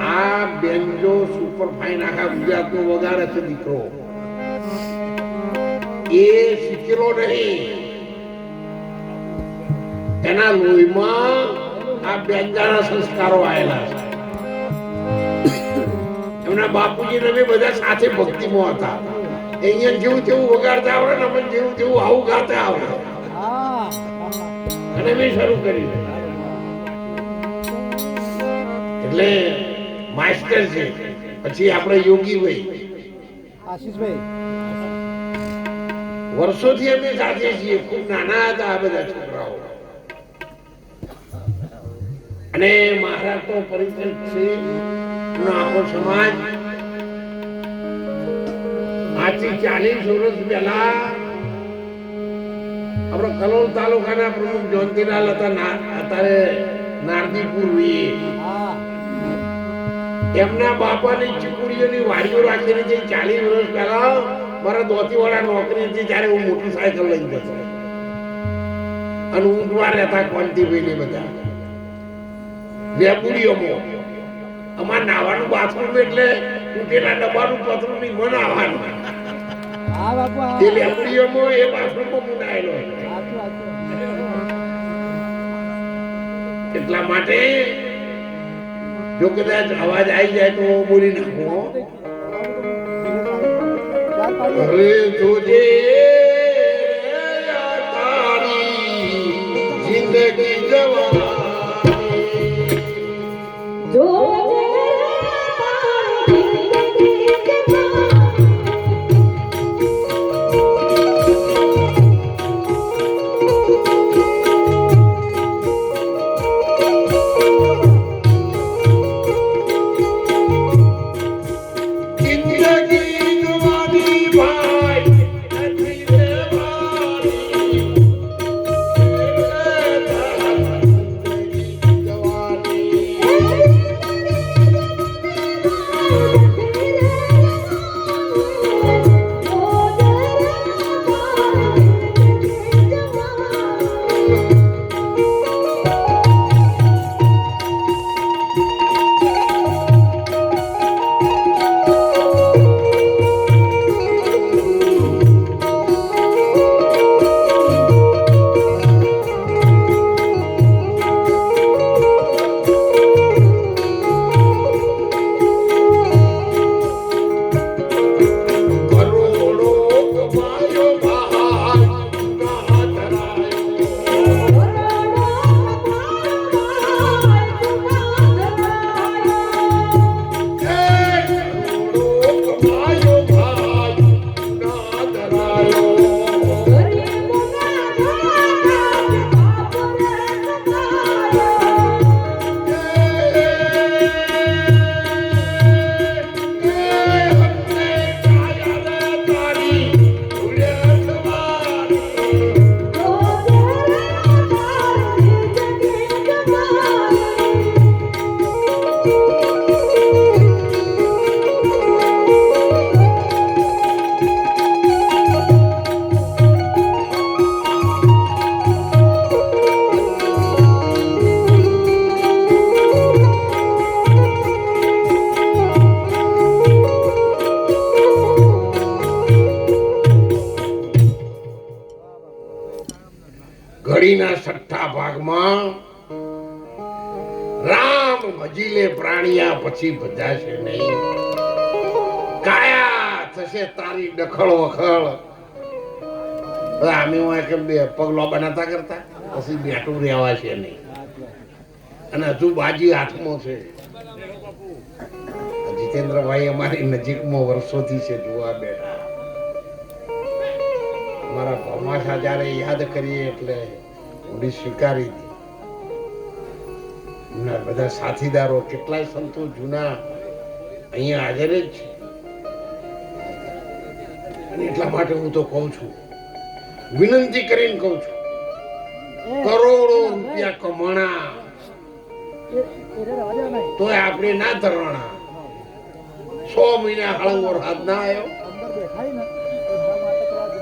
આ banjo super આખા ગુજરાતનો વગાડે છે દીકરો. એ શીખેલો નહીં. એના લોહીમાં આ બેન્જાના સંસ્કારો આવેલા છે. એમના બાપુજી ને બધા સાથે ભક્તિમાં હતા. અહીંયા જેવું જેવું વગાડતા આવડે ને જેવું જેવું આવું ગાતા આવડે. અને શરૂ કરી એટલે માસ્ટર છે. પછી આપણે યોગી ભાઈ આશીષભાઈ. વર્ષોથી અમે સાથે છીએ. ખૂબ નાના હતા આ બધા છોકરાઓ. અને મારા તો પરિચય છે. આખો સમાજ. આજથી ચાલીસ વર્ષ પહેલા આપણો કલોલ તાલુકાના પ્રમુખ જયંતિલાલ હતા અત્યારે નારદીપુર એમના બાપાની ચીકુડીઓની વાડીઓ રાખીને જે ચાલીસ વર્ષ પહેલા મારા દોતીવાળા નોકરી હતી ત્યારે હું મોટરસાયકલ લઈને જતો અને ઊંટવા રહેતા કોંતીભાઈ બધા વેપુડીઓમાં અમાર નાવાનું બાથરૂમ એટલે તૂટેલા ડબ્બાનું પતરું ની મન આવવાનું એ વેપુડીઓમાં એ બાથરૂમમાં મુનાયેલો એટલા માટે જો કદાચ અવાજ આવી જાય તો બોલી નાખો હવે તો જોજે. ઘડીના છઠ્ઠા ભાગમાં રામ ભજીલે પ્રાણિયા પછી ભજાશે નહીં. કાયા થશે તારી ડખળ વખળ. અમે હું કે બે પગલો બનાતા કરતા? પછી બેઠું રહેવાશે નહીં. અને હજુ બાજી હાથમાં છે. જીતેન્દ્રભાઈ અમારી નજીકમાં વર્ષોથી છે, જોવા બેઠા. અમારા ભમાશા જ્યારે યાદ કરીએ એટલે ઊંડી સ્વીકારી હતી. બધા સાથીદારો કેટલાય સંતો જૂના અહીંયા હાજર જ છે. અને એટલા માટે હું તો કહું છું વિનંતી કરીને કહું છું કરોડો રૂપિયા કમાણા. તોય આપણે ના ધરવાના સો મહિના હળવો હાથ ના આવ્યો.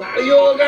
ತಾಳಿಯೋಗ